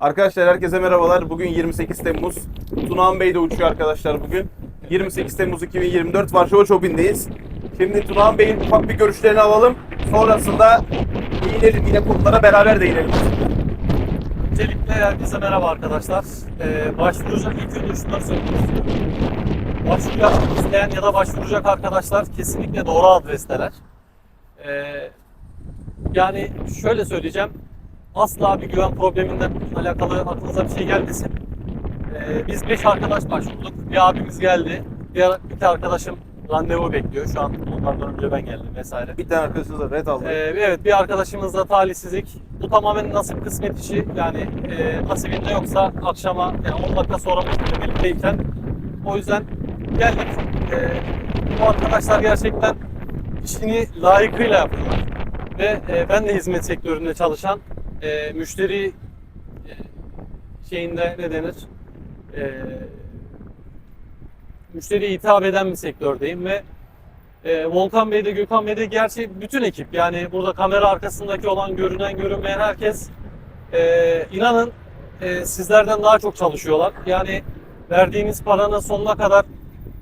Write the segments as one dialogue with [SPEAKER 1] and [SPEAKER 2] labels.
[SPEAKER 1] Arkadaşlar herkese merhabalar. Bugün 28 Temmuz. Tunağan Bey de uçuyor arkadaşlar bugün. 28 Temmuz 2024 Varşova Chopin'deyiz. Şimdi Tunağan Bey'in ufak bir görüşlerini alalım. Sonrasında inelim yine konulara beraber değinelim.
[SPEAKER 2] Öncelikle herkese merhaba arkadaşlar. Ee, başvuracak ilk önce şunları söylemek istiyorum. Başvuracak isteyen ya da başvuracak arkadaşlar kesinlikle doğru adresteler. Ee, yani şöyle söyleyeceğim. Asla bir güven probleminden alakalı aklınıza bir şey gelmesin. Ee, biz 5 arkadaş başvurduk. Bir abimiz geldi. Bir, bir arkadaşım randevu bekliyor. Şu an onlardan önce ben geldim vesaire.
[SPEAKER 1] Bir tane arkadaşınız da red aldı.
[SPEAKER 2] Ee, evet bir arkadaşımızla talihsizlik. Bu tamamen nasip kısmet işi. Yani e, nasibinde yoksa akşama yani 10 dakika sonra bizimle birlikteyken o yüzden geldik. Ee, bu arkadaşlar gerçekten işini layıkıyla yapıyorlar. Ve e, ben de hizmet sektöründe çalışan e, müşteri e, şeyinde ne denir? E, müşteriye hitap eden bir sektördeyim ve e, Volkan Bey'de, Gökhan Bey'de gerçi bütün ekip yani burada kamera arkasındaki olan görünen görünmeyen herkes e, inanın e, sizlerden daha çok çalışıyorlar. Yani verdiğiniz paranın sonuna kadar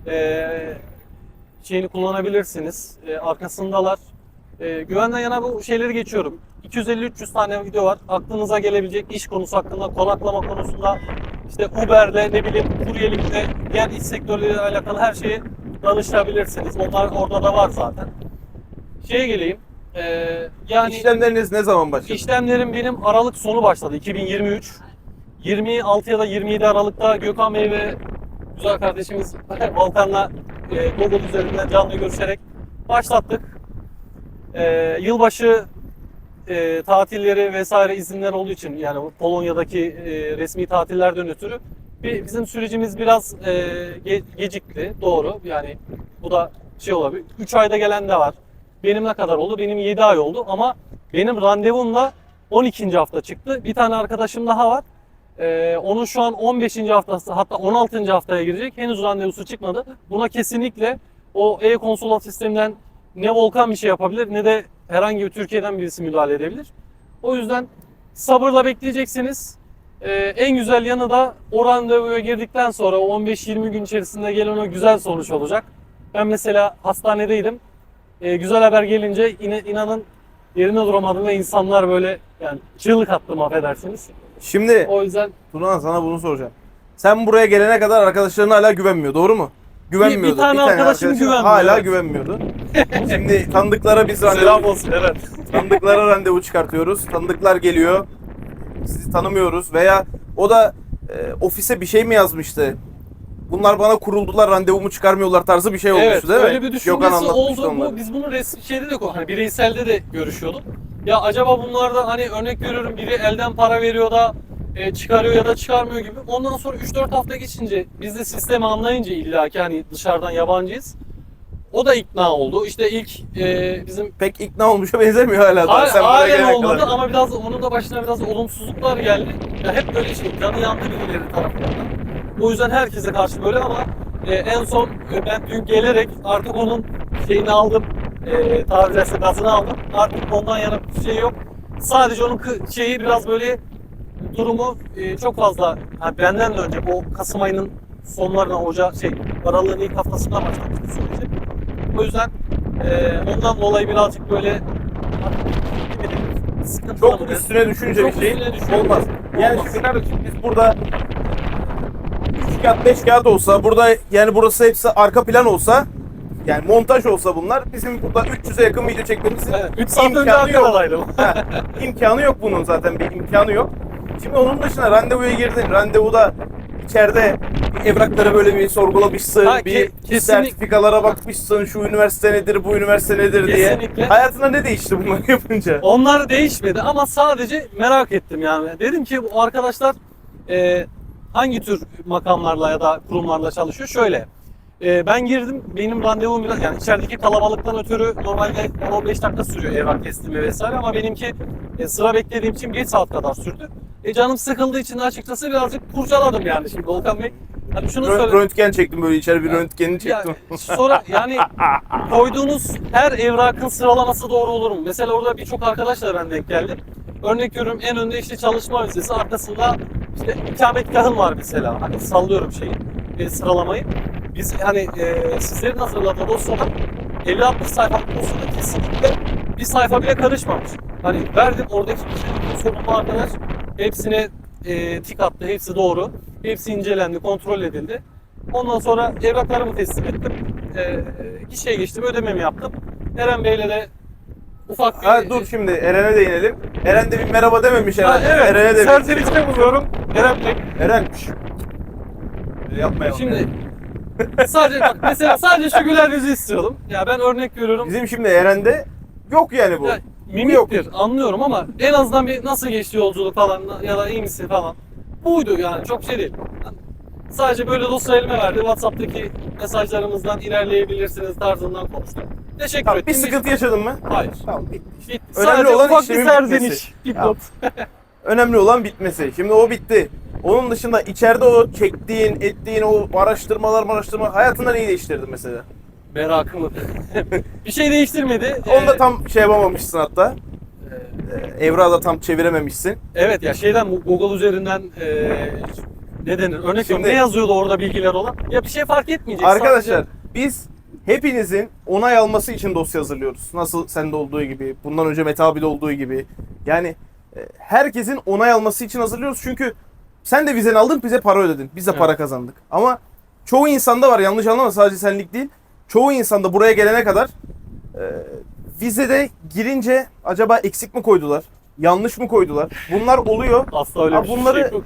[SPEAKER 2] e, şeyini kullanabilirsiniz. E, arkasındalar. E, güvenden yana bu şeyleri geçiyorum. 250-300 tane video var. Aklınıza gelebilecek iş konusu hakkında, konaklama konusunda, işte Uber'le ne bileyim kuryelikle, diğer iş sektörleriyle alakalı her şeyi danışabilirsiniz. Onlar orada da var zaten. Şeye geleyim. Ee, yani
[SPEAKER 1] İşlemleriniz ne zaman başladı?
[SPEAKER 2] işlemlerim benim Aralık sonu başladı. 2023. 26 ya da 27 Aralık'ta Gökhan Bey ve güzel kardeşimiz Volkan'la e, Google üzerinden canlı görüşerek başlattık. E, yılbaşı e, tatilleri vesaire izinler olduğu için yani Polonya'daki e, resmi tatillerden ötürü bir, bizim sürecimiz biraz e, ge- gecikti. Doğru. Yani bu da şey olabilir. 3 ayda gelen de var. Benim ne kadar oldu? Benim 7 ay oldu ama benim randevumla 12. hafta çıktı. Bir tane arkadaşım daha var. Ee, onun şu an 15. haftası hatta 16. haftaya girecek. Henüz randevusu çıkmadı. Buna kesinlikle o e-konsolat sisteminden ne Volkan bir şey yapabilir ne de herhangi bir Türkiye'den birisi müdahale edebilir. O yüzden sabırla bekleyeceksiniz. Ee, en güzel yanı da o randevuya girdikten sonra o 15-20 gün içerisinde gelen o güzel sonuç olacak. Ben mesela hastanedeydim. Ee, güzel haber gelince ine- inanın yerine duramadım ve insanlar böyle yani çığlık attım affedersiniz.
[SPEAKER 1] Şimdi
[SPEAKER 2] O yüzden
[SPEAKER 1] Tunağan sana bunu soracağım. Sen buraya gelene kadar arkadaşların hala güvenmiyor, doğru mu? Güvenmiyordu.
[SPEAKER 2] Bir- bir tane arkadaşım
[SPEAKER 1] arkadaşın
[SPEAKER 2] güvenmiyor,
[SPEAKER 1] Hala
[SPEAKER 2] evet.
[SPEAKER 1] güvenmiyordu. Şimdi tanıdıklara biz
[SPEAKER 2] selam
[SPEAKER 1] randevu,
[SPEAKER 2] olsun evet.
[SPEAKER 1] tanıdıklara randevu çıkartıyoruz. Tanıdıklar geliyor. Sizi tanımıyoruz veya o da e, ofise bir şey mi yazmıştı? Bunlar bana kuruldular, randevumu çıkarmıyorlar tarzı bir şey olmuştu
[SPEAKER 2] Evet
[SPEAKER 1] değil mi?
[SPEAKER 2] öyle bir düşüncesi oldu. Bu, biz bunu resim şeyde de hani bireyselde de görüşüyorduk. Ya acaba bunlarda hani örnek veriyorum biri elden para veriyor da e, çıkarıyor ya da çıkarmıyor gibi. Ondan sonra 3-4 hafta geçince biz de sistemi anlayınca illa ki hani dışarıdan yabancıyız. O da ikna oldu. İşte ilk e, bizim
[SPEAKER 1] Pek ikna olmuşa benzemiyor hala. daha.
[SPEAKER 2] Ha-
[SPEAKER 1] Sen buraya
[SPEAKER 2] halen
[SPEAKER 1] gelene
[SPEAKER 2] olmadı
[SPEAKER 1] kadar.
[SPEAKER 2] ama biraz onun da başına biraz olumsuzluklar geldi. Ya hep böyle şey canı yandı birileri tarafından. O yüzden herkese karşı böyle ama e, en son e, ben dün gelerek artık onun şeyini aldım. E, tabiri caizse gazını aldım. Artık ondan yana bir şey yok. Sadece onun kı- şeyi biraz böyle durumu e, çok fazla ha, benden de önce bu Kasım ayının sonlarına Ocak şey Aralık'ın ilk haftasında başlamıştı süreci. O yüzden e, ondan dolayı birazcık böyle sıkıntılı
[SPEAKER 1] Çok
[SPEAKER 2] mı?
[SPEAKER 1] üstüne düşünce
[SPEAKER 2] Çok
[SPEAKER 1] bir şey
[SPEAKER 2] üstüne düşünce.
[SPEAKER 1] olmaz. Yani
[SPEAKER 2] Olmaz.
[SPEAKER 1] şimdi biz burada 3 kağıt 5 kağıt olsa burada yani burası hepsi arka plan olsa yani montaj olsa bunlar bizim burada 300'e yakın video çekmemizin
[SPEAKER 2] Evet, 3 saat önce
[SPEAKER 1] imkanı yok. Ha, imkanı yok bunun zaten bir imkanı yok. Şimdi onun dışında randevuya girdin. Randevuda içeride evrakları böyle bir sorgulamışsın,
[SPEAKER 2] Ha,
[SPEAKER 1] bir
[SPEAKER 2] ke- kesinlik-
[SPEAKER 1] sertifikalara bakmışsın, şu üniversite nedir, bu üniversite nedir diye.
[SPEAKER 2] Kesinlikle.
[SPEAKER 1] Hayatında ne değişti bunları yapınca?
[SPEAKER 2] Onlar değişmedi ama sadece merak ettim yani. Dedim ki bu arkadaşlar e, hangi tür makamlarla ya da kurumlarla çalışıyor? Şöyle. e, ben girdim. Benim randevum biraz yani içerideki kalabalıktan ötürü normalde 15 dakika sürüyor evrak teslimi vesaire ama benimki e, sıra beklediğim için 1 saat kadar sürdü. E, canım sıkıldığı için açıkçası birazcık kurcaladım yani şimdi Volkan Bey. Hani şunu
[SPEAKER 1] Rö-
[SPEAKER 2] söyle.
[SPEAKER 1] Röntgen çektim böyle içeri bir röntgenini çektim.
[SPEAKER 2] Ya, sonra yani koyduğunuz her evrakın sıralaması doğru olur mu? Mesela orada birçok arkadaşla ben denk geldim. Örnek veriyorum en önde işte çalışma vizesi arkasında işte ikametgahın var mesela. Hani sallıyorum şeyi e, sıralamayı. Biz hani e, sizlerin hazırladığı dosyalar 50-60 sayfalık dosyada kesinlikle bir sayfa bile karışmamış. Hani verdim oradaki kişinin sorumlu arkadaş hepsine e, tik attı. Hepsi doğru. Hepsi incelendi, kontrol edildi. Ondan sonra evraklarımı teslim ettim. E, kişiye geçtim, ödememi yaptım. Eren Bey'le de ufak bir...
[SPEAKER 1] Ha, dur şimdi Eren'e değinelim. Eren de bir merhaba dememiş
[SPEAKER 2] Ha,
[SPEAKER 1] herhalde.
[SPEAKER 2] evet,
[SPEAKER 1] Eren'e de bir...
[SPEAKER 2] serzenişte buluyorum. Eren Bey.
[SPEAKER 1] Eren. şş. Yapmayalım.
[SPEAKER 2] Şimdi sadece bak mesela sadece şu güler yüzü istiyordum. Ya ben örnek veriyorum.
[SPEAKER 1] Bizim şimdi Eren'de yok yani bu.
[SPEAKER 2] Ya,
[SPEAKER 1] Bu yok.
[SPEAKER 2] mimiktir anlıyorum ama en azından bir nasıl geçti yolculuk falan ya da iyi misin falan. Buydu yani çok şey değil. Sadece böyle dosya elime verdi. Whatsapp'taki mesajlarımızdan ilerleyebilirsiniz tarzından konuştuk. Teşekkür
[SPEAKER 1] Tamam,
[SPEAKER 2] ettim.
[SPEAKER 1] bir sıkıntı yaşadın mı?
[SPEAKER 2] Hayır.
[SPEAKER 1] Tamam bitti.
[SPEAKER 2] Bitti.
[SPEAKER 1] Önemli
[SPEAKER 2] Sadece
[SPEAKER 1] olan
[SPEAKER 2] ufak bir serzeniş. Dipnot.
[SPEAKER 1] Önemli olan bitmesi. Şimdi o bitti. Onun dışında içeride o çektiğin, ettiğin o araştırmalar, araştırma hayatında neyi değiştirdin mesela?
[SPEAKER 2] Merakımı. bir şey değiştirmedi.
[SPEAKER 1] Onu da
[SPEAKER 2] Ee,
[SPEAKER 1] tam şey yapamamışsın hatta.
[SPEAKER 2] e,
[SPEAKER 1] da tam çevirememişsin.
[SPEAKER 2] Evet ya şeyden Google üzerinden e, ne denir? Örnek
[SPEAKER 1] Şimdi-
[SPEAKER 2] ne yazıyordu orada bilgiler olan? Ya bir şey fark etmeyecek.
[SPEAKER 1] Arkadaşlar
[SPEAKER 2] Sadece-
[SPEAKER 1] biz hepinizin onay alması için dosya hazırlıyoruz. Nasıl sende olduğu gibi, bundan önce Mete abi'de olduğu gibi. Yani e, herkesin onay alması için hazırlıyoruz. Çünkü sen de vizeni aldın, bize para ödedin. Biz de
[SPEAKER 2] Evet.
[SPEAKER 1] para kazandık. Ama çoğu insanda var yanlış anlama sadece senlik değil. Çoğu insanda buraya gelene kadar e, vizede girince acaba eksik mi koydular? Yanlış mı koydular? Bunlar oluyor.
[SPEAKER 2] Asla öyle
[SPEAKER 1] Ha,
[SPEAKER 2] bir
[SPEAKER 1] bunları-
[SPEAKER 2] şey yok.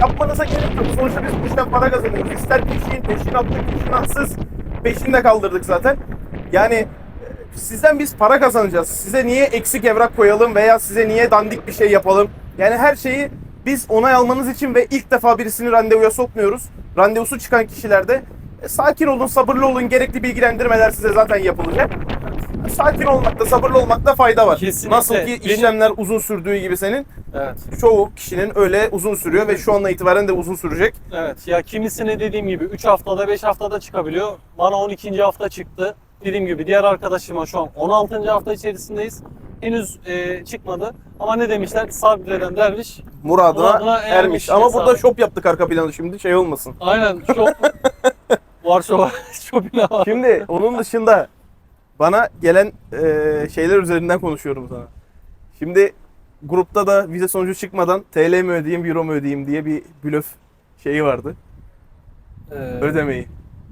[SPEAKER 1] yapmanıza gerek yok. Sonuçta biz bu işten para kazanıyoruz. İster peşin, peşinatsız, peşinatsız peşinde kaldırdık zaten. Yani e, sizden biz para kazanacağız. Size niye eksik evrak koyalım veya size niye dandik bir şey yapalım? Yani her şeyi biz onay almanız için ve ilk defa birisini randevuya sokmuyoruz. Randevusu çıkan kişilerde e, sakin olun, sabırlı olun. Gerekli bilgilendirmeler size zaten yapılacak. Sakin olmakta, sabırlı olmakta fayda var.
[SPEAKER 2] Kesinlikle.
[SPEAKER 1] Nasıl ki
[SPEAKER 2] Benim-
[SPEAKER 1] işlemler uzun sürdüğü gibi senin
[SPEAKER 2] Evet.
[SPEAKER 1] çoğu kişinin öyle uzun sürüyor ve şu andan itibaren de uzun sürecek.
[SPEAKER 2] Evet. Ya kimisine dediğim gibi 3 haftada 5 haftada çıkabiliyor. Bana 12. hafta çıktı. Dediğim gibi diğer arkadaşıma şu an 16. hafta içerisindeyiz. Henüz e, çıkmadı. Ama ne demişler? Sabreden derviş.
[SPEAKER 1] Muradına,
[SPEAKER 2] Muradına
[SPEAKER 1] ermiş.
[SPEAKER 2] ermiş
[SPEAKER 1] Ama
[SPEAKER 2] hesabı.
[SPEAKER 1] burada şop yaptık arka planı şimdi şey olmasın.
[SPEAKER 2] Aynen. Çok Varşova Şopine var.
[SPEAKER 1] Şimdi onun dışında bana gelen e, şeyler üzerinden konuşuyorum sana. Şimdi grupta da vize sonucu çıkmadan TL mi ödeyeyim, euro mu ödeyeyim diye bir blöf şeyi vardı.
[SPEAKER 2] Ee,
[SPEAKER 1] Ödemeyi.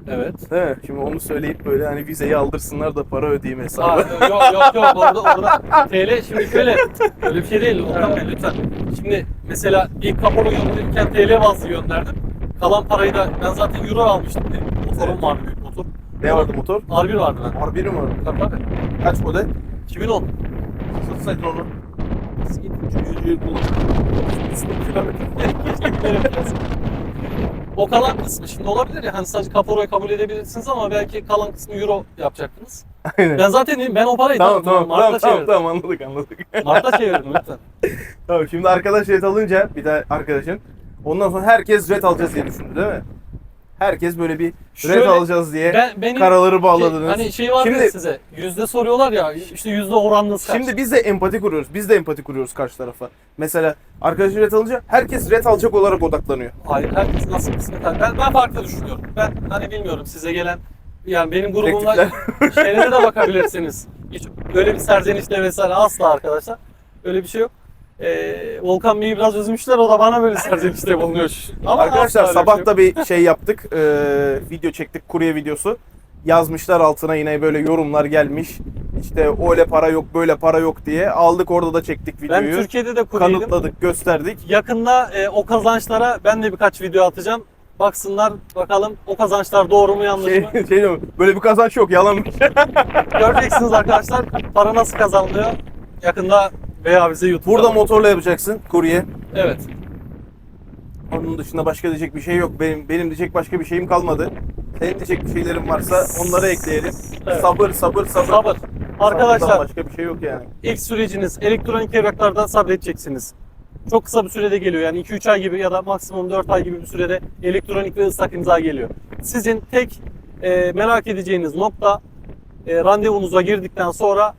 [SPEAKER 2] Evet.
[SPEAKER 1] Değil mi? Şimdi onu söyleyip böyle hani vizeyi aldırsınlar da para ödeyeyim hesabı.
[SPEAKER 2] yok yok yok orada orada TL şimdi şöyle öyle bir şey değil Bey lütfen. Şimdi mesela bir kapora gönderirken TL bazlı gönderdim. Kalan parayı da ben zaten euro almıştım. Benim motorum vardı büyük motor.
[SPEAKER 1] ne vardı motor?
[SPEAKER 2] R1 vardı ben.
[SPEAKER 1] R1 mi vardı?
[SPEAKER 2] Tabii tabii.
[SPEAKER 1] Kaç model?
[SPEAKER 2] 2010.
[SPEAKER 1] Satsaydın onu.
[SPEAKER 2] o kalan kısmı şimdi olabilir ya hani sadece kaporayı kabul edebilirsiniz ama belki kalan kısmı euro yapacaktınız.
[SPEAKER 1] Aynen.
[SPEAKER 2] Ben zaten ben o parayı
[SPEAKER 1] Tamam tamam
[SPEAKER 2] Mart'ta
[SPEAKER 1] tamam tamam, tamam anladık anladık.
[SPEAKER 2] Mart'ta çevirdim lütfen.
[SPEAKER 1] Tamam şimdi arkadaş red alınca bir de arkadaşın ondan sonra herkes red alacağız diye düşündü değil mi? Herkes böyle bir red
[SPEAKER 2] Şöyle,
[SPEAKER 1] alacağız diye
[SPEAKER 2] Ben, benim
[SPEAKER 1] karaları bağladınız.
[SPEAKER 2] Şey, hani şey var ya
[SPEAKER 1] Şimdi-
[SPEAKER 2] size yüzde soruyorlar ya işte yüzde oranınız kaç?
[SPEAKER 1] Şimdi biz de empati kuruyoruz. Biz de empati kuruyoruz karşı tarafa. Mesela arkadaş red alınca herkes red alacak olarak odaklanıyor.
[SPEAKER 2] Hayır herkes nasıl kısmet ben, ben farklı düşünüyorum. Ben hani bilmiyorum size gelen yani benim grubumda şeylere de bakabilirsiniz. Hiç öyle bir serzenişle vesaire asla arkadaşlar. Öyle bir şey yok. Ee, Volkan Bey'i biraz üzmüşler o da bana böyle serzenişte bulunuyor. Ama
[SPEAKER 1] Arkadaşlar
[SPEAKER 2] asla
[SPEAKER 1] sabah
[SPEAKER 2] şey
[SPEAKER 1] da bir şey yaptık. Ee, video çektik kurye videosu. Yazmışlar altına yine böyle yorumlar gelmiş. İşte öyle para yok böyle para yok diye. Aldık orada da çektik
[SPEAKER 2] ben
[SPEAKER 1] videoyu.
[SPEAKER 2] Türkiye'de de kuryeydim.
[SPEAKER 1] Kanıtladık gösterdik.
[SPEAKER 2] Yakında e, o kazançlara ben de birkaç video atacağım. Baksınlar bakalım o kazançlar doğru mu yanlış
[SPEAKER 1] Şey,
[SPEAKER 2] mı?
[SPEAKER 1] şey diyorum, böyle bir kazanç yok yalanmış.
[SPEAKER 2] Göreceksiniz arkadaşlar para nasıl kazanılıyor. Yakında veya bize YouTube'da.
[SPEAKER 1] Burada motorla yapacaksın kurye.
[SPEAKER 2] Evet.
[SPEAKER 1] Onun dışında başka diyecek bir şey yok. Benim benim diyecek başka bir şeyim kalmadı. Senin diyecek bir şeylerin varsa onları ekleyelim.
[SPEAKER 2] Evet.
[SPEAKER 1] Sabır sabır sabır.
[SPEAKER 2] Sabır. Arkadaşlar
[SPEAKER 1] Sabırdan başka bir şey yok yani.
[SPEAKER 2] ilk süreciniz elektronik evraklarda sabredeceksiniz. Çok kısa bir sürede geliyor. Yani 2-3 ay gibi ya da maksimum 4 ay gibi bir sürede elektronik ve ıslak imza geliyor. Sizin tek e, merak edeceğiniz nokta e, randevunuza girdikten sonra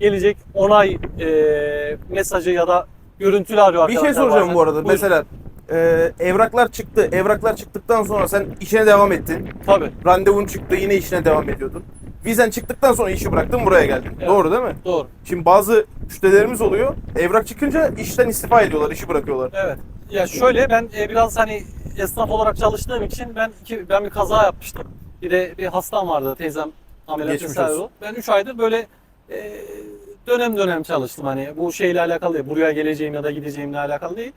[SPEAKER 2] gelecek onay e, mesajı ya da görüntülü arıyor
[SPEAKER 1] Bir şey soracağım
[SPEAKER 2] bazen.
[SPEAKER 1] bu arada.
[SPEAKER 2] Buyurun.
[SPEAKER 1] Mesela e, evraklar çıktı. Evraklar çıktıktan sonra sen işine devam ettin.
[SPEAKER 2] Tabii
[SPEAKER 1] Randevun çıktı yine işine devam ediyordun. Vizen çıktıktan sonra işi bıraktın buraya geldin.
[SPEAKER 2] Evet.
[SPEAKER 1] Doğru değil mi?
[SPEAKER 2] doğru.
[SPEAKER 1] Şimdi bazı müşterilerimiz oluyor. Evrak çıkınca işten istifa ediyorlar, işi bırakıyorlar.
[SPEAKER 2] Evet. Ya şöyle ben e, biraz hani esnaf olarak çalıştığım için ben iki, ben bir kaza yapmıştım. Bir de bir hastam vardı teyzem ameliyat vesaire. Ben 3 aydır böyle e, dönem dönem çalıştım hani bu şeyle alakalı değil. Buraya geleceğim ya da gideceğimle alakalı değil.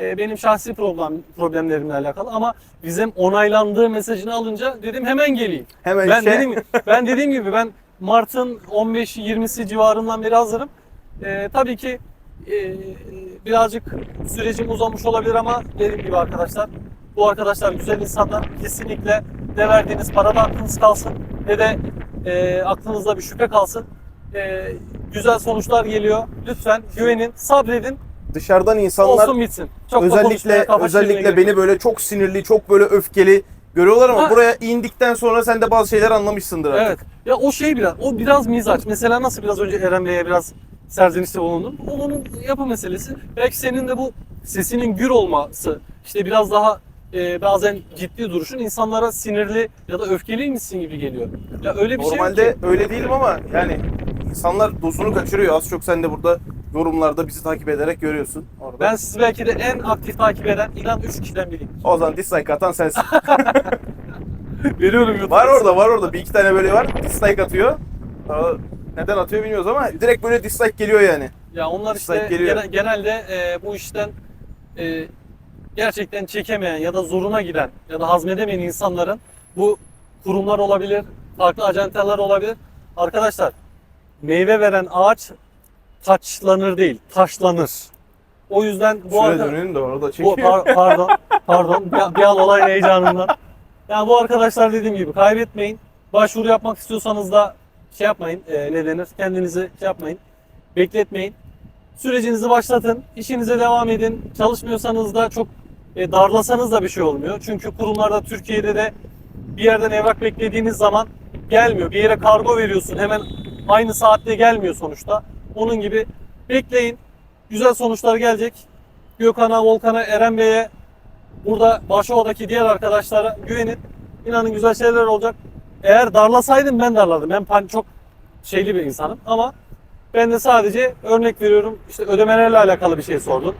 [SPEAKER 2] E, benim şahsi problem problemlerimle alakalı ama bizim onaylandığı mesajını alınca dedim hemen geleyim.
[SPEAKER 1] Hemen
[SPEAKER 2] Ben
[SPEAKER 1] işe
[SPEAKER 2] dediğim ben dediğim gibi ben Mart'ın 15-20'si civarından beri hazırım. Ee, tabii ki e, birazcık sürecim uzamış olabilir ama dediğim gibi arkadaşlar bu arkadaşlar güzel insanlar. Kesinlikle ne verdiğiniz parada aklınız kalsın ne de e, aklınızda bir şüphe kalsın. E, güzel sonuçlar geliyor. Lütfen güvenin, sabredin.
[SPEAKER 1] dışarıdan insanlar
[SPEAKER 2] olsun bitsin. Çok da konuşmaya,
[SPEAKER 1] özellikle
[SPEAKER 2] kafa çevirmeye
[SPEAKER 1] özellikle
[SPEAKER 2] gerek
[SPEAKER 1] beni
[SPEAKER 2] yok.
[SPEAKER 1] böyle çok sinirli, çok böyle öfkeli görüyorlar ama
[SPEAKER 2] Ha.
[SPEAKER 1] buraya indikten sonra sen de bazı şeyler anlamışsındır artık.
[SPEAKER 2] Evet. Ya o şey biraz, o biraz mizaç. Mesela nasıl biraz önce Eren Bey'e biraz serzenişte bulundum. O onun yapı meselesi. Belki senin de bu sesinin gür olması, işte biraz daha e, bazen ciddi duruşun insanlara sinirli ya da öfkeliymişsin gibi geliyor. Ya öyle bir şey yok
[SPEAKER 1] Normalde
[SPEAKER 2] ki.
[SPEAKER 1] öyle değilim ama yani insanlar dozunu kaçırıyor. Az çok sen de burada yorumlarda bizi takip ederek görüyorsun. Orada.
[SPEAKER 2] Ben sizi belki de en aktif takip eden inan 3 kişiden biriyim.
[SPEAKER 1] O zaman dislike atan sensin.
[SPEAKER 2] Veriyorum YouTube'a.
[SPEAKER 1] var orada var orada bir iki tane böyle var. Dislike atıyor. Aa, Neden atıyor bilmiyoruz ama direkt böyle dislike geliyor yani.
[SPEAKER 2] Ya onlar işte
[SPEAKER 1] Dislike geliyor.
[SPEAKER 2] gene- genelde e, bu işten e, gerçekten çekemeyen ya da zoruna giden ya da hazmedemeyen insanların bu kurumlar olabilir, farklı ajantalar olabilir. Arkadaşlar meyve veren ağaç taçlanır değil, taşlanır. O yüzden bu
[SPEAKER 1] Şöyle
[SPEAKER 2] arka-
[SPEAKER 1] dönün de orada
[SPEAKER 2] bu,
[SPEAKER 1] çekiyor.
[SPEAKER 2] par- pardon, pardon. Bir, bir an olay heyecanından. Yani bu arkadaşlar dediğim gibi kaybetmeyin. Başvuru yapmak istiyorsanız da şey yapmayın, e, ne denir? Kendinizi şey yapmayın, bekletmeyin. Sürecinizi başlatın, işinize devam edin. Çalışmıyorsanız da çok e, darlasanız da bir şey olmuyor. Çünkü kurumlarda Türkiye'de de bir yerden evrak beklediğiniz zaman gelmiyor. Bir yere kargo veriyorsun hemen aynı saatte gelmiyor sonuçta. Onun gibi bekleyin. Güzel sonuçlar gelecek. Gökhan'a, Volkan'a, Eren Bey'e burada Başova'daki diğer arkadaşlara güvenin. İnanın güzel şeyler olacak. Eğer darlasaydım ben darlardım. Ben pan- çok şeyli bir insanım ama ben de sadece örnek veriyorum işte ödemelerle alakalı bir şey sordum.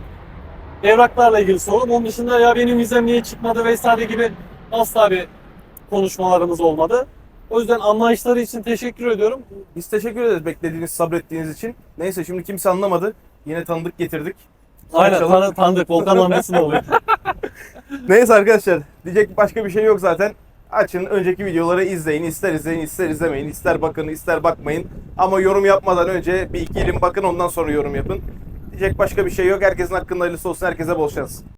[SPEAKER 2] Evraklarla ilgili sordum. Onun dışında ya benim vizem niye çıkmadı vesaire gibi asla bir konuşmalarımız olmadı. O yüzden anlayışları için teşekkür ediyorum.
[SPEAKER 1] Biz teşekkür ederiz beklediğiniz, sabrettiğiniz için. Neyse şimdi kimse anlamadı. Yine tanıdık getirdik.
[SPEAKER 2] Aynen tanı, tanıdık. Volkan anlasın oluyor.
[SPEAKER 1] Neyse arkadaşlar diyecek başka bir şey yok zaten. Açın önceki videoları izleyin. İster izleyin, ister izlemeyin. ister bakın, ister bakmayın. Ama yorum yapmadan önce bir iki ilim bakın ondan sonra yorum yapın. Diyecek başka bir şey yok. Herkesin hakkında hayırlısı olsun. Herkese bol şans.